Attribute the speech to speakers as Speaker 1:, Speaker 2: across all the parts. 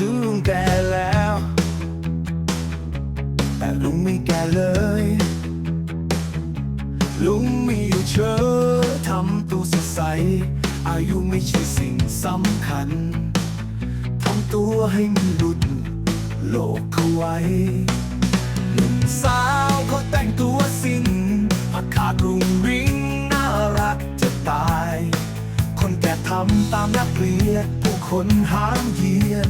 Speaker 1: ถึงแกแล้ว แต่ลุงไม่แกเลย ลุงมีอยู่เชอทำตัวสดใส อายุไม่ใช่สิ่งสำคัญ ทำตัวให้มันหลุดโลกเขาไว้หนุ่มสาวเขาแต่งตัวสิ้นผักขาดรุงริ่งน่ารักจะตาย คนแก่ทำตามนักเรียนผู้คนหางเยียด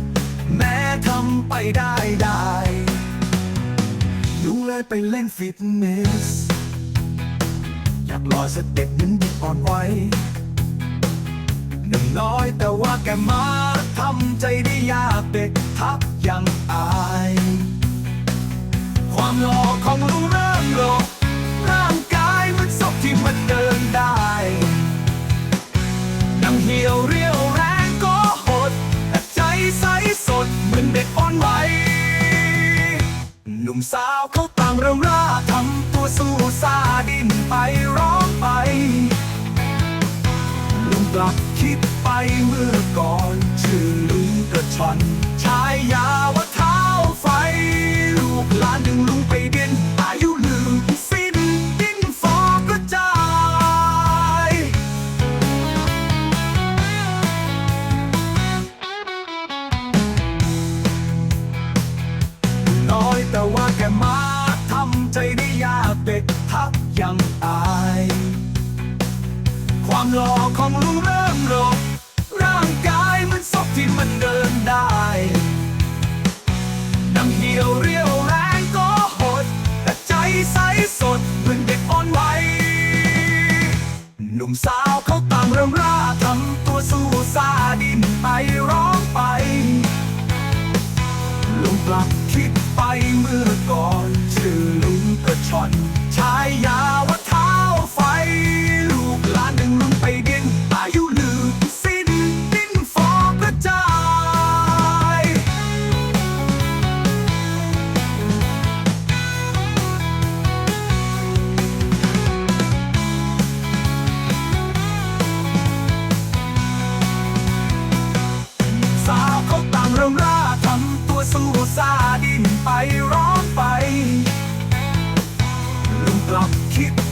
Speaker 1: แม้ทำไปได้ได้ลุงเลยไปเล่นฟิตเนส อยากลอยสเต็ปนั้นดิบอ่อนไหวหนึ่งน้อยแต่ว่าแกมาทำใจได้ยากเด็กทับยังอาย ความหล่อของลุงเริ่มหลอ หนุ่มสาวเขาต่างเริ่มร่าทำตัวสู้ซาดินไปร้องไปลุงกลับคิดไปเมื่อก่อนชื่อลุงกระชอน ความหล่อของลุงเริ่มโลกร่างกายเหมันศพที่มันเดินได้นังเหี่ยวเรียวแรงก็หด แต่ใจใสสดเหมือนเด็กอ่อนไหวหนุ่มสาวเขาต่างเริ่มร่าทำตัวสู้ซาดินไปร้องไปลุงกลับคิดไปเมื่อก่อนชื่อลุงกระชอนชายยา เขาต่างราทำตัวสู้ซาดินไปร้องไปลุงกลับคิด